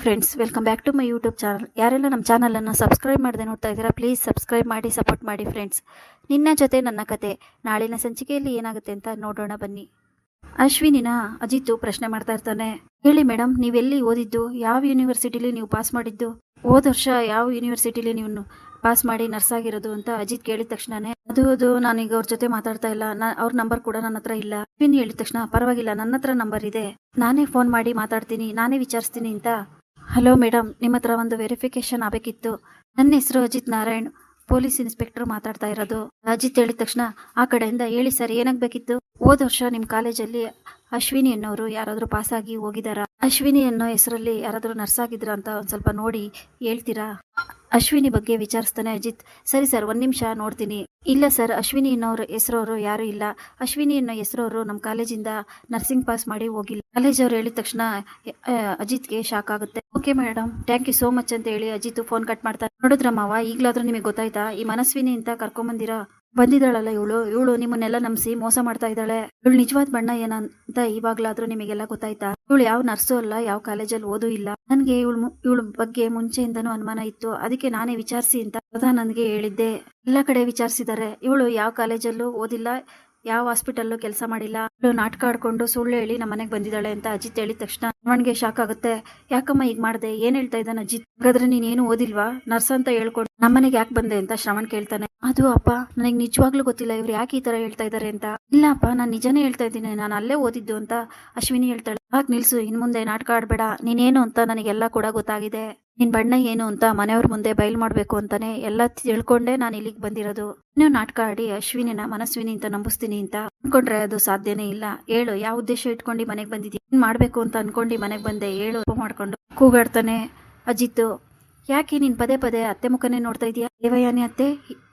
Friends welcome back to my YouTube channel ಯಾರೆಲ್ಲ ನಮ್ಮ ಚಾನಲನ್ನು ಸಬ್ಸ್ಕ್ರೈಬ್ ಮಾಡದೆ ನೋಡ್ತಾ ಇದ್ದೀರಾ ಪ್ಲೀಸ್ ಸಬ್ಸ್ಕ್ರೈಬ್ ಮಾಡಿ ಸಪೋರ್ಟ್ ಮಾಡಿ ಫ್ರೆಂಡ್ಸ್ ನಿನ್ನ ಜೊತೆ ನನ್ನ ಕತೆ. ನಾಳಿನ ಸಂಚಿಕೆಯಲ್ಲಿ ಏನಾಗುತ್ತೆ ಅಂತ ನೋಡೋಣ ಬನ್ನಿ. ಅಶ್ವಿನಿನ ಅಜಿತ್ತು ಪ್ರಶ್ನೆ ಮಾಡ್ತಾ ಇರ್ತಾನೆ. ಹೇಳಿ ಮೇಡಮ್ ನೀವೆಲ್ಲಿ ಓದಿದ್ದು? ಯಾವ ಯೂನಿವರ್ಸಿಟಿಲಿ ನೀವು ಪಾಸ್ ಮಾಡಿದ್ದು? ಹೋದ ವರ್ಷ ಯಾವ ಯೂನಿವರ್ಸಿಟಿಲಿ ನೀವು ಪಾಸ್ ಮಾಡಿ ನರ್ಸ್ ಆಗಿರೋದು ಅಂತ ಅಜಿತ್ ಕೇಳಿದ ತಕ್ಷಣನೇ, ಅದು ಅದು, ನಾನೀಗ ಅವ್ರ ಜೊತೆ ಮಾತಾಡ್ತಾ ಇಲ್ಲ. ಅವ್ರ ನಂಬರ್ ಕೂಡ ನನ್ನ ಹತ್ರ ಇಲ್ಲ. ಅಶ್ವಿನಿ ಹೇಳಿದ ತಕ್ಷಣ, ಪರವಾಗಿಲ್ಲ, ನನ್ನ ಹತ್ರ ನಂಬರ್ ಇದೆ. ನಾನೇ ಫೋನ್ ಮಾಡಿ ಮಾತಾಡ್ತೀನಿ, ನಾನೇ ವಿಚಾರಿಸ್ತೀನಿ ಅಂತ ಹಲೋ ಮೇಡಮ್ ನಿಮ್ಮ ಹತ್ರ ಒಂದು ವೆರಿಫಿಕೇಶನ್ ಆಗಬೇಕಿತ್ತು. ನನ್ನ ಹೆಸರು ಅಜಿತ್ ನಾರಾಯಣ್. ಪೊಲೀಸ್ ಇನ್ಸ್ಪೆಕ್ಟರ್ ಮಾತಾಡ್ತಾ ಇರೋದು. ಅಜಿತ್ ಹೇಳಿದ ತಕ್ಷಣ, ಆ ಕಡೆಯಿಂದ ಹೇಳಿ ಸರ್, ಏನಾಗಬೇಕಿತ್ತು? ಹೋದ ವರ್ಷ ನಿಮ್ಮ ಕಾಲೇಜಲ್ಲಿ ಅಶ್ವಿನಿ ಅನ್ನೋರು ಯಾರಾದರೂ ಪಾಸಾಗಿ ಹೋಗಿದಾರಾ? ಅಶ್ವಿನಿ ಅನ್ನೋ ಹೆಸರಲ್ಲಿ ಯಾರಾದರೂ ನರ್ಸ್ ಆಗಿದ್ರಾ ಅಂತ ಒಂದು ಸ್ವಲ್ಪ ನೋಡಿ ಹೇಳ್ತೀರಾ? ಅಶ್ವಿನಿ ಬಗ್ಗೆ ವಿಚಾರಿಸ್ತಾನೆ ಅಜಿತ್, ಸರಿ ಸರ್, ಒಂದು ನಿಮಿಷ ನೋಡ್ತೀನಿ. ಇಲ್ಲ ಸರ್, ಅಶ್ವಿನಿ ಅನ್ನೋರು ಹೆಸರವರು ಯಾರೂ ಇಲ್ಲ. ಅಶ್ವಿನಿ ಅನ್ನೋ ಹೆಸರವರು ನಮ್ಮ ಕಾಲೇಜಿಂದ ನರ್ಸಿಂಗ್ ಪಾಸ್ ಮಾಡಿ ಹೋಗಿಲ್ಲ. ಕಾಲೇಜ್ ಅವ್ರು ಹೇಳಿದ ತಕ್ಷಣ ಅಜಿತ್ಗೆ ಶಾಕ್ ಆಗುತ್ತೆ. Okay madam thank you so much ಅಂತ ಹೇಳಿ ಅಜಿತ್ ಫೋನ್ ಕಟ್ ಮಾಡ್ತಾರೆ ನೋಡಿದ್ರ ಮಾವ ಈಗಲಾದ್ರೂ ನಿಮಗೆ ಗೊತ್ತಾಯ್ತಾ? ಈ ಮನಸ್ವಿನಿ ಅಂತ ಕರ್ಕೊಂಬಂದಿರಾ ಬಂದಿದ್ದಾಳಲ್ಲ ಇವಳು? ಇವಳು ನಿಮ್ಮನ್ನೆಲ್ಲ ನಂಬಿಸಿ ಮೋಸ ಮಾಡ್ತಾ ಇದ್ದಾಳೆ. ಇವಳು ನಿಜವಾದ ಬಣ್ಣ ಏನಂತ ಇವಾಗ್ಲಾದ್ರೂ ನಿಮಗೆಲ್ಲ ಗೊತ್ತಾಯ್ತಾ? ಇವಳು ಯಾವ ನರ್ಸು ಅಲ್ಲ, ಯಾವ ಕಾಲೇಜಲ್ಲಿ ಓದು ಇಲ್ಲ. ನನಗೆ ಇವಳು ಇವಳ ಬಗ್ಗೆ ಮುಂಚೆಯಿಂದನು ಅನುಮಾನ ಇತ್ತು. ಅದಕ್ಕೆ ನಾನೇ ವಿಚಾರಿಸಿ ಅಂತ ನನಗೆ ಹೇಳಿದ್ದೆ. ಎಲ್ಲ ಕಡೆ ವಿಚಾರಿಸಿದ್ದಾರೆ. ಇವಳು ಯಾವ ಕಾಲೇಜಲ್ಲೂ ಓದಿಲ್ಲ. ಯಾವ ಹಾಸ್ಪಿಟಲ್ ಕೆಲಸ ಮಾಡಿಲ್ಲ. ನಾಟಕ ಆಡ್ಕೊಂಡು ಸುಳ್ಳು ಹೇಳಿ ನಮ್ಮ ಮನೆಗೆ ಬಂದಿದ್ದಾಳೆ ಅಂತ ಅಜಿತ್ ಹೇಳಿದ ತಕ್ಷಣ ಅವನಿಗೆ ಶಾಕ್ ಆಗುತ್ತೆ. ಯಾಕಮ್ಮ ಈಗ ಮಾಡ್ದೆ? ಏನ್ ಹೇಳ್ತಾ ಇದ್ದಾನೆ ಅಜಿತ್? ಹಾಗಾದ್ರೆ ನೀನೇನು ಓದಿಲ್ವಾ? ನರ್ಸ್ ಅಂತ ಹೇಳ್ಕೊಂಡು. ನಮ್ಮನೆಗೆ ಯಾಕೆ ಬಂದೆ ಅಂತ ಶ್ರವಣ್ ಕೇಳ್ತಾನೆ. ಅದು ಅಪ್ಪ, ನನಗೆ ನಿಜವಾಗ್ಲೂ ಗೊತ್ತಿಲ್ಲ ಇವ್ರು ಯಾಕೆ ಈ ತರ ಹೇಳ್ತಾ ಇದ್ದಾರೆ ಅಂತ. ಇಲ್ಲ ಅಪ್ಪ, ನಾನು ನಿಜನೇ ಹೇಳ್ತಾ ಇದ್ದೀನಿ. ನಾನು ಅಲ್ಲೇ ಓದಿದ್ದು ಅಂತ ಅಶ್ವಿನಿ ಹೇಳ್ತಾಳೆ. ಹಾಗೆ ನಿಲ್ಸು, ಇನ್ ಮುಂದೆ ನಾಟಕ ಆಡ್ಬೇಡ. ನೀನೇನು ಅಂತ ನನಗೆಲ್ಲ ಕೂಡ ಗೊತ್ತಾಗಿದೆ. ನಿನ್ ಬಣ್ಣ ಏನು ಅಂತ ಮನೆಯವ್ರ ಮುಂದೆ ಬಯಲ್ ಮಾಡ್ಬೇಕು ಅಂತಾನೆ ಎಲ್ಲ ತಿಳ್ಕೊಂಡೆ ನಾನು ಇಲ್ಲಿಗೆ ಬಂದಿರೋದು. ನೀವು ನಾಟಕ ಆಡಿ ಅಶ್ವಿನಿನ ಮನಸ್ವಿನಿ ಅಂತ ನಂಬಿಸ್ತೀನಿ ಅಂತ ಅನ್ಕೊಂಡ್ರೆ ಅದು ಸಾಧ್ಯನೇ ಇಲ್ಲ. ಹೇಳು, ಯಾವ ಉದ್ದೇಶ ಇಟ್ಕೊಂಡು ಮನೆಗೆ ಬಂದಿದ್ದೀನಿ ಏನ್ ಮಾಡ್ಬೇಕು ಅಂತ ಅನ್ಕೊಂಡು ಮನೆಗೆ ಬಂದೆ. ಹೇಳು ಮಾಡ್ಕೊಂಡು. ಕೂಗಾಡ್ತಾನೆ ಅಜಿತ್ ಯಾಕೆ ನೀನ್ ಪದೇ ಪದೇ ಅತ್ತೆ ಮುಖನೇ ನೋಡ್ತಾ ಇದೀಯಾ ದೇವಯಾನಿ ಅತ್ತೆ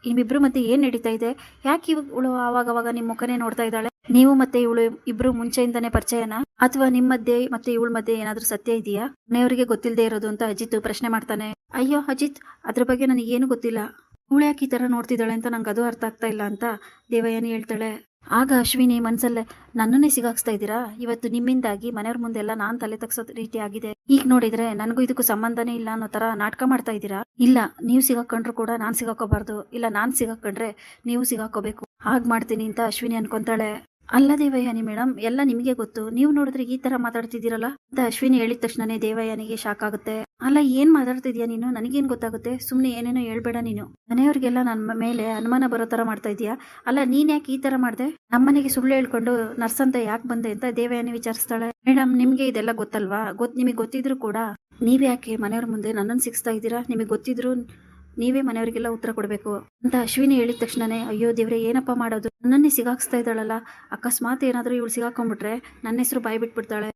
ನಿಮ್ಮಿಬ್ರು ಮತ್ತೆ ಏನ್ ನಡೀತಾ ಇದೆ? ಯಾಕೆ ಇವಳು ಅವಾಗ ನಿಮ್ ಮುಖನೇ ನೋಡ್ತಾ ಇದ್ದಾಳೆ? ನೀವು ಮತ್ತೆ ಇವಳು ಇಬ್ರು ಮುಂಚೆಯಿಂದಾನೇ ಪರಿಚಯನ? ಅಥವಾ ನಿಮ್ ಮಧ್ಯೆ ಮತ್ತೆ ಇವಳ ಮಧ್ಯೆ ಏನಾದ್ರೂ ಸತ್ಯ ಇದೆಯಾ? ಮನೆಯವರಿಗೆ ಗೊತ್ತಿಲ್ಲದೆ ಇರೋದು ಅಂತ ಅಜಿತ್ ಪ್ರಶ್ನೆ ಮಾಡ್ತಾನೆ. ಅಯ್ಯೋ, ಅಜಿತ್, ಅದ್ರ ಬಗ್ಗೆ ನನಗೆ ಏನು ಗೊತ್ತಿಲ್ಲ. ಇವಳು ಯಾಕೆ ಈ ತರ ನೋಡ್ತಿದ್ದಾಳೆ ಅಂತ ನಂಗೆ ಅದು ಅರ್ಥ ಆಗ್ತಾ ಇಲ್ಲ ಅಂತ ದೇವಯಾನಿ ಹೇಳ್ತಾಳೆ. ಆಗ ಅಶ್ವಿನಿ ಮನ್ಸಲ್ಲೇ, ನನ್ನನ್ನೇ ಸಿಗಾಕ್ಸ್ತಾ ಇದ್ದೀರಾ? ಇವತ್ತು ನಿಮ್ಮಿಂದಾಗಿ ಮನೆಯವ್ರ ಮುಂದೆಲ್ಲ ನಾನ್ ತಲೆ ತಗ್ಸೋ ರೀತಿ ಆಗಿದೆ. ಈಗ ನೋಡಿದ್ರೆ ನನಗೂ ಇದಕ್ಕೂ ಸಂಬಂಧನೇ ಇಲ್ಲ ಅನ್ನೋ ತರ ನಾಟಕ ಮಾಡ್ತಾ ಇದ್ದೀರಾ? ಇಲ್ಲ, ನೀವು ಸಿಗಾಕೊಂಡ್ರು ಕೂಡ ನಾನ್ ಸಿಗಾಕೋಬಾರ್ದು. ಇಲ್ಲ, ನಾನ್ ಸಿಗಾಕೊಂಡ್ರೆ ನೀವು ಸಿಗಾಕೋಬೇಕು. ಹಾಗ್ ಮಾಡ್ತೀನಿ ಅಂತ ಅಶ್ವಿನಿ ಅನ್ಕೊಂತಾಳೆ. ಅಲ್ಲ ದೇವಯಾನಿ ಮೇಡಮ್ ಎಲ್ಲ ನಿಮಗೆ ಗೊತ್ತು. ನೀವು ನೋಡಿದ್ರೆ ಈ ತರ ಮಾತಾಡ್ತಿದ್ದೀರಲ್ಲ? ಅಂತ ಅಶ್ವಿನಿ ಹೇಳಿದ ತಕ್ಷಣನೇ ದೇವಯಾನಿಗೆ ಶಾಕ್ ಆಗುತ್ತೆ. ಅಲ್ಲ, ಏನ್ ಮಾತಾಡ್ತಿದ್ಯಾ ನೀನು? ನನಗೇನ್ ಗೊತ್ತಾಗುತ್ತೆ? ಸುಮ್ನೆ ಏನೇನೋ ಹೇಳ್ಬೇಡ ನೀನು. ಮನೆಯವ್ರಿಗೆಲ್ಲ ನನ್ನ ಮೇಲೆ ಅನುಮಾನ ಬರೋ ತರ ಮಾಡ್ತಾ ಇದೀಯಾ ಅಲ್ಲ, ನೀನ್ ಯಾಕೆ ಈ ತರ ಮಾಡ್ದೆ? ನಮ್ಮನೆಗೆ ಸುಳ್ಳು ಹೇಳ್ಕೊಂಡು ನರ್ಸ್ ಅಂತ ಯಾಕೆ ಬಂದೆ ಅಂತ ದೇವಯಾನಿ ವಿಚಾರಿಸ್ತಾಳೆ. ಮೇಡಮ್ ನಿಮ್ಗೆ ಇದೆಲ್ಲ ಗೊತ್ತಲ್ವಾ? ಗೊತ್ ನಿಮಗೆ ಗೊತ್ತಿದ್ರು ಕೂಡ ನೀವ್ಯಾಕೆ ಮನೆಯವ್ರ ಮುಂದೆ ನನ್ನನ್ನು ಸಿಗಿಸ್ತಾ ಇದ್ದೀರಾ? ನಿಮಗೆ ಗೊತ್ತಿದ್ರು ನೀವೇ ಮನೆಯವರಿಗೆಲ್ಲ ಉತ್ತರ ಕೊಡಬೇಕು ಅಂತ ಅಶ್ವಿನಿ ಹೇಳಿದ ತಕ್ಷಣನೇ, ಅಯ್ಯೋ ದೇವ್ರೆ, ಏನಪ್ಪ ಮಾಡೋದು? ನನ್ನನ್ನೇ ಸಿಗಾಕ್ಸ್ತಾ ಇದ್ದಾಳಲ್ಲ. ಅಕಸ್ಮಾತ್ ಏನಾದ್ರೂ ಇವಳು ಸಿಗಾಕೊಂಡ್ಬಿಟ್ರೆ ನನ್ನ ಹೆಸರು ಬಾಯಿ ಬಿಟ್ಬಿಡ್ತಾಳೆ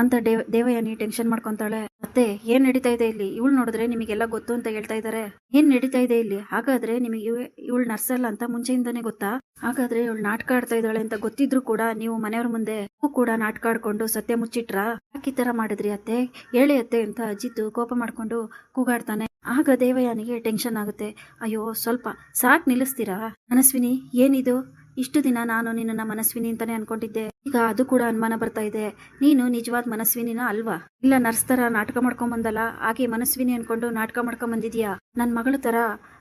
ಅಂತ ದೇವ, ದೇವಯಾನಿ ಟೆನ್ಷನ್ ಮಾಡ್ಕೊಂತಾಳೆ. ಮತ್ತೆ ಏನ್ ನಡೀತಾ ಇದೆ ಇಲ್ಲಿ? ಇವಳು ನೋಡಿದ್ರೆ ನಿಮಗೆಲ್ಲ ಗೊತ್ತು ಅಂತ ಹೇಳ್ತಾ ಇದ್ದಾರೆ ಏನ್ ನಡೀತಾ ಇದೆ ಇಲ್ಲಿ? ಹಾಗಾದ್ರೆ ನಿಮಗೆ ಇವಳು ನರ್ಸ್ ಅಲ್ಲ ಅಂತ ಮುಂಚೆಯಿಂದಾನೇ ಗೊತ್ತಾ? ಹಾಗಾದ್ರೆ ಇವಳು ನಾಟಕ ಆಡ್ತಾ ಇದ್ದಾಳೆ ಅಂತ ಗೊತ್ತಿದ್ರು ಕೂಡ ನೀವು ಮನೆಯವ್ರ ಮುಂದೆ ಕೂಡ ನಾಟಕ ಆಡ್ಕೊಂಡು ಸತ್ಯ ಮುಚ್ಚಿಟ್ರಾ? ಯಾಕೆ ತರ ಮಾಡಿದ್ರಿ ಅತ್ತೆ? ಹೇಳಿ ಅತ್ತೆ ಅಂತ ಅಜಿತ್ತು ಕೋಪ ಮಾಡ್ಕೊಂಡು ಕೂಗಾಡ್ತಾನೆ. ಆಗ ದೇವಯಾನಿಗೆ ಟೆನ್ಷನ್ ಆಗುತ್ತೆ. ಅಯ್ಯೋ, ಸ್ವಲ್ಪ ಸಾಕ್ ನಿಲ್ಲಿಸ್ತೀರಾ? ಮನಸ್ವಿನಿ, ಏನಿದು? ಇಷ್ಟು ದಿನ ನಾನು ನಿನ್ನ ಮನಸ್ವಿನಿ ಅಂತಾನೆ ಅನ್ಕೊಂಡಿದ್ದೆ. ಈಗ ಅದು ಕೂಡ ಅನುಮಾನ ಬರ್ತಾ ಇದೆ. ನೀನು ನಿಜವಾದ ಮನಸ್ವಿನಿನ ಅಲ್ವಾ? ಇಲ್ಲ, ನರ್ಸ್ ತರ ನಾಟಕ ಮಾಡ್ಕೊಂಡ್ ಬಂದಲ್ಲ ಹಾಗೆ ಮನಸ್ವಿನಿ ಅನ್ಕೊಂಡು ನಾಟಕ ಮಾಡ್ಕೊಂಡ್ ಬಂದಿದ್ಯಾ ನನ್ ಮಗಳ ತರ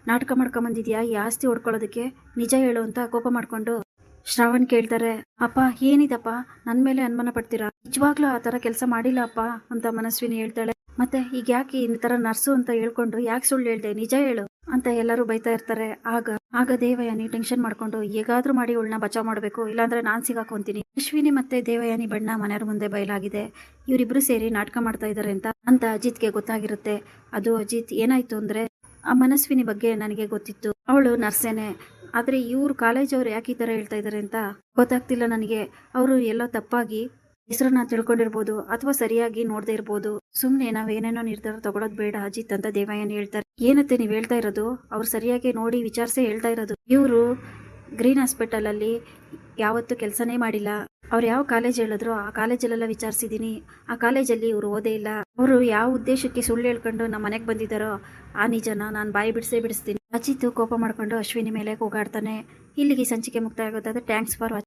ನಾಟಕ ಮಾಡ್ಕೊಂಡ್ ಬಂದಿದ್ಯಾ ಈ ಆಸ್ತಿ ಹೊಡ್ಕೊಳ್ಳೋದಕ್ಕೆ ನಿಜ ಹೇಳು ಅಂತ ಕೋಪ ಮಾಡ್ಕೊಂಡು ಶ್ರಾವಣ್ ಕೇಳ್ತಾರೆ. ಅಪ್ಪ, ಏನಿದಪ್ಪ? ನನ್ ಮೇಲೆ ಅನುಮಾನ ಪಡ್ತೀರಾ? ನಿಜವಾಗ್ಲೂ ಆ ತರ ಕೆಲಸ ಮಾಡಿಲ್ಲ ಅಪ್ಪ? ಅಂತ ಮನಸ್ವಿನಿ ಹೇಳ್ತಾಳೆ. ಮತ್ತೆ ಈಗ ಯಾಕೆ ಈ ತರ ನರ್ಸು ಅಂತ ಹೇಳ್ಕೊಂಡು ಯಾಕೆ ಸುಳ್ಳು ಹೇಳ್ದೆ? ನಿಜ ಹೇಳು ಅಂತ ಎಲ್ಲರೂ ಬೈತಾ ಇರ್ತಾರೆ. ಆಗ ಆಗ ದೇವಯಾನಿ ಟೆನ್ಷನ್ ಮಾಡ್ಕೊಂಡು ಹೇಗಾದ್ರೂ ಮಾಡಿ ಇವಳನ್ನ ಬಚಾವ್ ಮಾಡಬೇಕು. ಇಲ್ಲಾಂದ್ರೆ ನಾನ್ ಸಿಗಾಕೊಂತೀನಿ. ಅಶ್ವಿನಿ ಮತ್ತೆ ದೇವಯಾನಿ ಬಣ್ಣ ಮನೆಯವ್ರ ಮುಂದೆ ಬಯಲಾಗಿದೆ. ಇವರಿಬ್ರು ಸೇರಿ ನಾಟಕ ಮಾಡ್ತಾ ಇದ್ದಾರೆ ಅಂತ ಅಂತ ಅಜಿತ್ಗೆ ಗೊತ್ತಾಗಿರುತ್ತೆ. ಅದು ಅಜಿತ್ ಏನಾಯ್ತು ಅಂದ್ರೆ ಆ ಮನಸ್ವಿನಿ ಬಗ್ಗೆ ನನಗೆ ಗೊತ್ತಿತ್ತು. ಅವಳು ನರ್ಸೇನೆ. ಆದ್ರೆ ಇವ್ರು ಕಾಲೇಜ್ ಅವ್ರು ಯಾಕೆ ಈ ತರ ಹೇಳ್ತಾ ಇದ್ದಾರೆ ಅಂತ ಗೊತ್ತಾಗ್ತಿಲ್ಲ ನನಗೆ. ಅವರು ಎಲ್ಲೋ ತಪ್ಪಾಗಿ ಹೆಸರನ್ನ ತಿಳ್ಕೊಂಡಿರ್ಬೋದು ಅಥವಾ ಸರಿಯಾಗಿ ನೋಡದೆ ಇರ್ಬೋದು. ಸುಮ್ನೆ ನಾವೇನೇನೋ ನಿರ್ಧಾರ ತಗೊಳೋದ್ ಬೇಡ, ಅಜಿತ್ ಅಂತ ದೇವಯ್ಯನ ಹೇಳ್ತಾರೆ. ಏನತ್ತೆ ನೀವ್ ಹೇಳ್ತಾ ಇರೋದು? ಅವ್ರು ಸರಿಯಾಗಿ ನೋಡಿ ವಿಚಾರಿಸೇ ಹೇಳ್ತಾ ಇರೋದು. ಇವರು ಗ್ರೀನ್ ಹಾಸ್ಪಿಟಲ್ ಅಲ್ಲಿ ಯಾವತ್ತು ಕೆಲಸನೇ ಮಾಡಿಲ್ಲ. ಅವ್ರು ಯಾವ ಕಾಲೇಜ್ ಹೇಳಿದ್ರು ಆ ಕಾಲೇಜಲ್ಲೆಲ್ಲ ವಿಚಾರಿಸಿದೀನಿ. ಆ ಕಾಲೇಜಲ್ಲಿ ಇವ್ರು ಓದೇ ಇಲ್ಲ. ಅವರು ಯಾವ ಉದ್ದೇಶಕ್ಕೆ ಸುಳ್ಳು ಹೇಳ್ಕೊಂಡು ನಮ್ಮ ಮನೆಗೆ ಬಂದಿದ್ದಾರೋ ಆ ನಿಜನ ನಾನು ಬಾಯಿ ಬಿಡಿಸೇ ಬಿಡಿಸ್ತೀನಿ. ಅಜಿತ್ ಕೋಪ ಮಾಡ್ಕೊಂಡು ಅಶ್ವಿನಿ ಮೇಲೆ ಕೂಗಾಡ್ತಾನೆ ಇಲ್ಲಿಗೆ ಸಂಚಿಕೆ ಮುಕ್ತಾಯ ಆಗೋದಾದ್ರೆ ಥ್ಯಾಂಕ್ಸ್ ಫಾರ್ ವಾಚಿಂಗ್